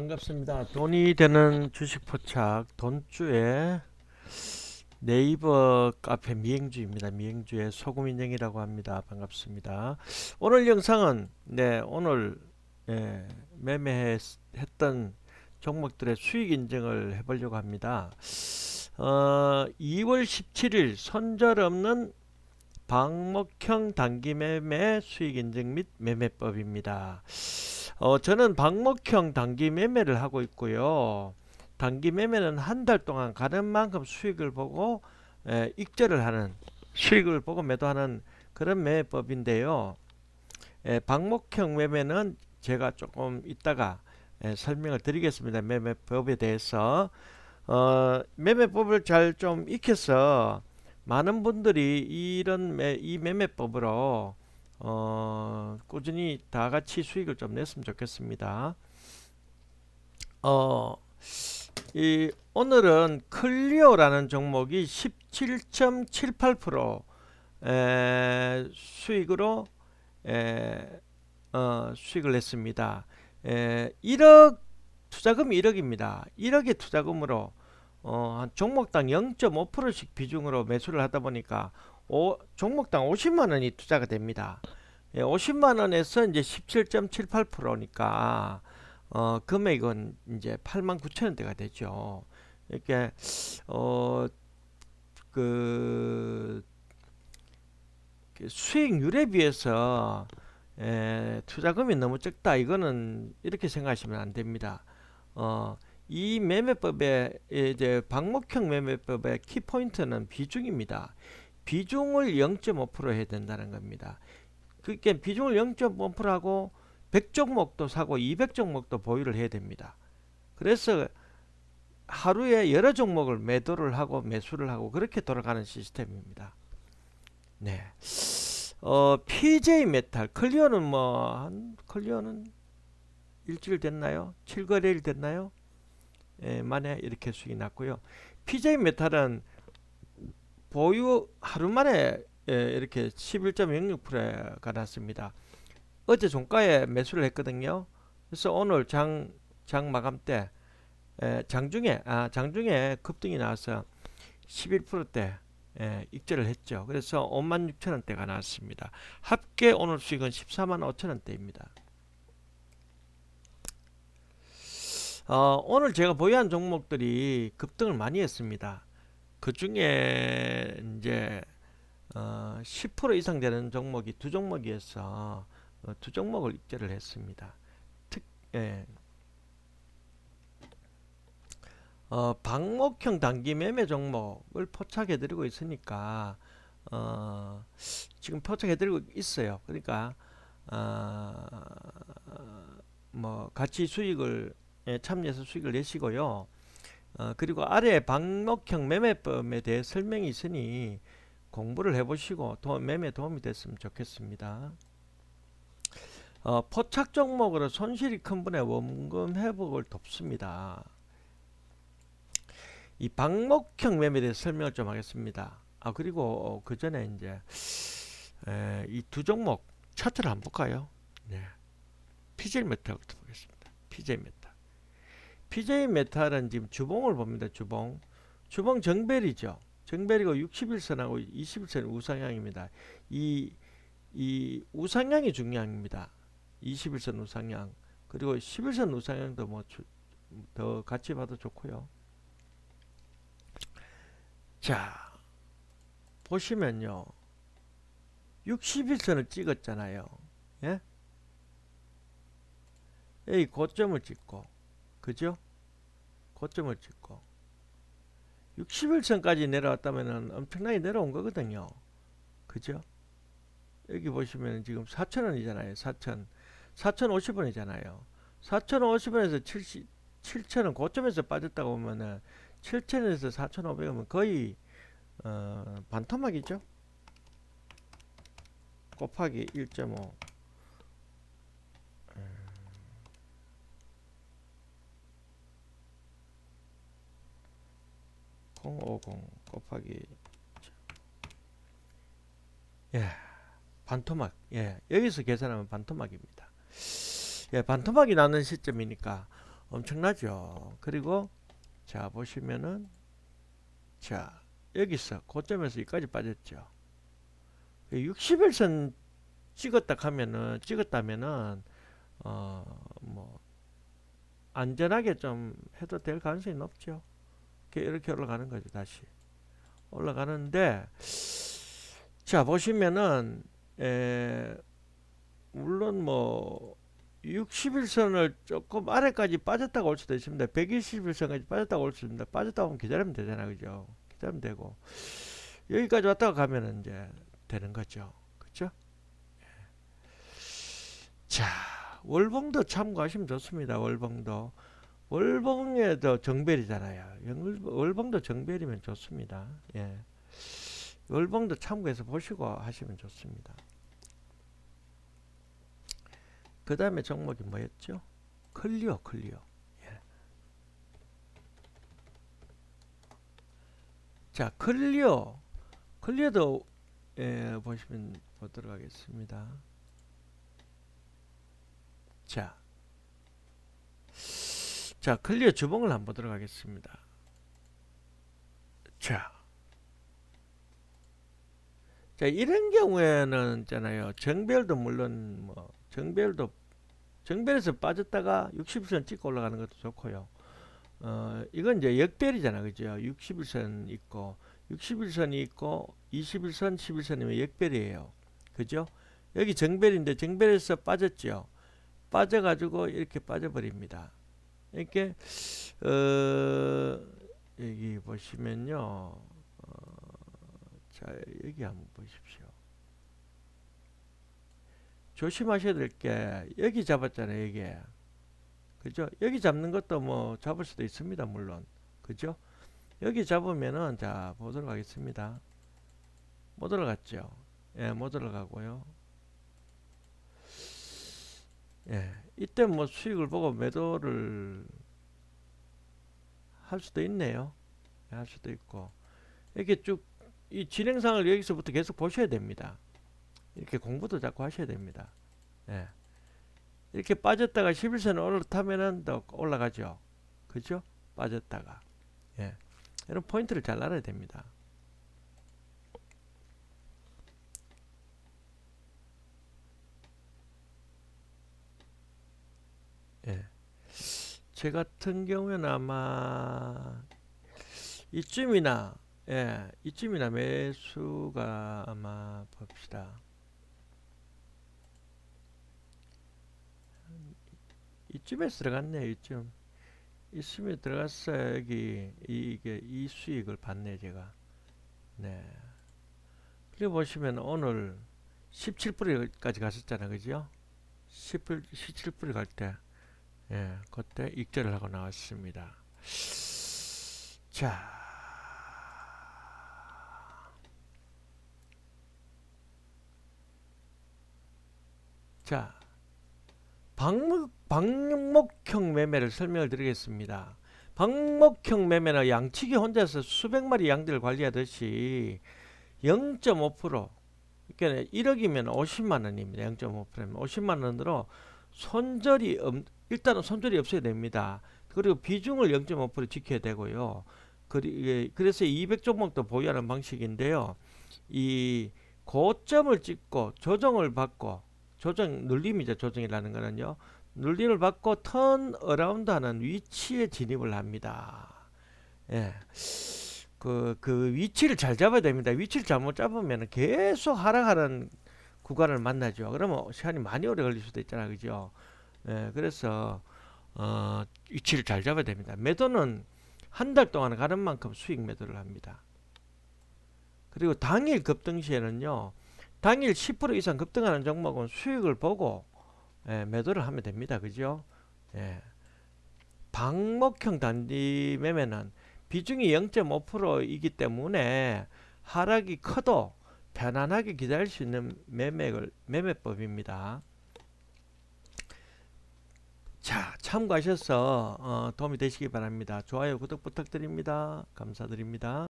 반갑습니다. 돈이 되는 주식 포착 돈주의 네이버 카페 미행주입니다. 미행주의 소금 인형이라고 합니다. 반갑습니다. 오늘 영상은 네 오늘 예, 매매했던 종목들의 수익 인증을 해보려고 합니다. 어, 2월 17일 손절 없는 방목형 단기 매매 수익 인증 및 매매법입니다. 어, 저는 방목형 단기 매매를 하고 있고요. 단기 매매는 한 달 동안 가는 만큼 수익을 보고 에, 익절을 하는 수익을 보고 매도하는 그런 매매법인데요. 에, 방목형 매매는 제가 조금 이따가 에, 설명을 드리겠습니다. 매매법에 대해서 어, 매매법을 잘 좀 익혀서 많은 분들이 이런 매, 이 매매법으로 어, 꾸준히 다 같이 수익을 좀 냈으면 좋겠습니다. 어, 이 오늘은 클리어라는 종목이 17.78% 에, 수익으로 에, 어, 수익을 냈습니다. 에, 1억 투자금 1억입니다. 1억의 투자금으로 어, 한 종목당 0.5%씩 비중으로 매수를 하다 보니까 오, 종목당 50만 원이 투자가 됩니다. 예, 50만 원에서 이제 17.78%니까 어, 금액은 이제 8만 9천 원대가 되죠. 이렇게 어그 그 수익률에 비해서 에, 투자금이 너무 적다. 이거는 이렇게 생각하시면 안 됩니다. 어, 이 매매법의 이제 방목형 매매법의 키포인트는 비중입니다. 비중을 0.5% 해야 된다는 겁니다. 그게 비중을 0.5%하고 100종목도 사고 200종목도 보유를 해야 됩니다. 그래서 하루에 여러 종목을 매도를 하고 매수를 하고 그렇게 돌아가는 시스템입니다. 네. 어, PJ 메탈 클리어는 뭐 한 클리어는 일주일 됐나요? 7거래일 됐나요? 예, 만에 이렇게 수익이 났고요. PJ 메탈은 보유 하루 만에 예, 이렇게 11.06%가 났습니다. 어제 종가에 매수를 했거든요. 그래서 오늘 장, 장 마감 때 에, 장중에 아 장중에 급등이 나와서 11%대 에, 익절을 했죠. 그래서 5만 6천 원대가 나왔습니다. 합계 오늘 수익은 14만 5천 원대입니다. 어, 오늘 제가 보유한 종목들이 급등을 많이 했습니다. 그 중에 이제 어, 10% 이상 되는 종목이 두 종목이어서 어, 두 종목을 입절을 했습니다. 특, 예. 어, 방목형 단기 매매 종목을 포착해드리고 있으니까 어, 지금 포착해드리고 있어요. 그러니까 어, 뭐 같이 수익을 예, 참여해서 수익을 내시고요. 어, 그리고 아래 방목형 매매법에 대해 설명이 있으니 공부를 해보시고 도, 매매 도움이 됐으면 좋겠습니다. 어, 포착 종목으로 손실이 큰 분의 원금 회복을 돕습니다. 이 방목형 매매에 대해서 설명을 좀 하겠습니다. 아 그리고 그 전에 이제 이 두 종목 차트를 한번 볼까요? 네. PJ 메탈부터 보겠습니다. PJ 메탈. PJ 메탈은 지금 주봉을 봅니다. 주봉. 주봉 정벨이죠. 정벨이고 61선하고 21선 우상향입니다. 이, 이 우상향이 중요합니다. 21선 우상향 그리고 11선 우상향도 뭐더 같이 봐도 좋고요. 자 보시면요 61선을 찍었잖아요. 예? 이 고점을 찍고 그죠? 고점을 찍고 61선까지 내려왔다면 엄청나게 내려온 거거든요. 그죠? 여기 보시면 지금 4천원이잖아요. 4천 4,050원이잖아요. 4,050원에서 70, 7,000원 고점에서 빠졌다고 보면은 7,000원에서 4,500원은 거의 어, 반토막이죠. 곱하기 1.5 050 곱하기 예 반토막 예 여기서 계산하면 반토막입니다 예 반토막이 나는 시점이니까 엄청나죠. 그리고 자 보시면은 자 여기서 고점에서 여기까지 빠졌죠. 60일선 찍었다 하면은 찍었다면은 어 뭐 안전하게 좀 해도 될 가능성이 높죠. 이렇게, 올라가는 거죠 다시 올라가는데 자 보시면은 에, 물론 뭐 60일선을 조금 아래까지 빠졌다가 올 수도 있습니다. 120일선까지 빠졌다가 올 수도 있습니다. 빠졌다 오면 기다리면 되잖아, 그죠? 기다리면 되고 여기까지 왔다가 가면은 이제 되는 거죠, 그렇죠? 자, 월봉도 참고하시면 좋습니다. 월봉도 월봉에도 정벨이잖아요. 영- 월봉도 정벨이면 좋습니다. 예, 월봉도 참고해서 보시고 하시면 좋습니다. 그 다음에 종목이 뭐였죠? 클리오, 클리오. 예. 자, 클리오. 클리오도 예, 보시면 보도록 하겠습니다. 자, 자, 클리오 주봉을 한번 보도록 하겠습니다. 자, 자 이런 경우에는 있잖아요. 정별도 물론 뭐 정별도 정별에서 빠졌다가 60일선 찍고 올라가는 것도 좋고요. 어, 이건 이제 역별이잖아. 그죠? 60일선 있고 60일선이 있고 21선, 11선이면 역별이에요. 그죠? 여기 정별인데 정별에서 빠졌죠. 빠져가지고 이렇게 빠져버립니다. 이렇게 어, 여기 보시면요. 어, 자 여기 한번 보십시오. 조심하셔야 될 게 여기 잡았잖아요. 여기 그죠? 여기 잡는 것도 뭐 잡을 수도 있습니다. 물론 그죠? 여기 잡으면은 자 보도록 하겠습니다. 못 들어갔죠. 예, 못 들어가고요. 예, 이때 뭐 수익을 보고 매도를 할 수도 있네요. 예, 할 수도 있고 이렇게 쭉 이 진행상을 여기서부터 계속 보셔야 됩니다. 이렇게 공부도 자꾸 하셔야 됩니다. 예. 이렇게 빠졌다가 11선을 올라타면은 더 올라가죠. 그죠? 빠졌다가. 예. 이런 포인트를 잘 알아야 됩니다. 제 같은 경우에는 아마 이쯤이나 예, 이쯤이나 매수가 아마 봅시다. 이쯤에서 들어갔네요. 이쯤. 이쯤에 들어갔어요. 여기 이- 이게 이 수익을 받네 제가. 네. 그리고 보시면 오늘 17불까지 갔었잖아, 그죠? 10불, 17불 갈 때, 예, 그때 익절을 하고 나왔습니다. 자. 자, 방목, 방목형 매매를 설명을 드리겠습니다. 방목형 매매는 양치기 혼자서 수백 마리 양들을 관리하듯이 0.5% 그러니까 1억이면 50만 원입니다. 0.5%면 50만 원으로 손절이 없, 일단은 손절이 없어야 됩니다. 그리고 비중을 0.5% 지켜야 되고요. 그래서 200종목도 보유하는 방식인데요. 이 고점을 찍고 조정을 받고 조정 눌림이죠. 조정이라는 거는요. 눌림을 받고 턴 어라운드 하는 위치에 진입을 합니다. 예. 그, 그 위치를 잘 잡아야 됩니다. 위치를 잘못 잡으면 계속 하락하는 구간을 만나죠. 그러면 시간이 많이 오래 걸릴 수도 있잖아. 그죠? 예, 그래서, 어, 위치를 잘 잡아야 됩니다. 매도는 한 달 동안 가는 만큼 수익 매도를 합니다. 그리고 당일 급등 시에는요, 당일 10% 이상 급등하는 종목은 수익을 보고 예, 매도를 하면 됩니다. 그죠? 예. 방목형 단기 매매는 비중이 0.5%이기 때문에 하락이 커도 편안하게 기다릴 수 있는 매매를, 매매법입니다. 자, 참고하셔서 어, 도움이 되시기 바랍니다. 좋아요, 구독 부탁드립니다. 감사드립니다.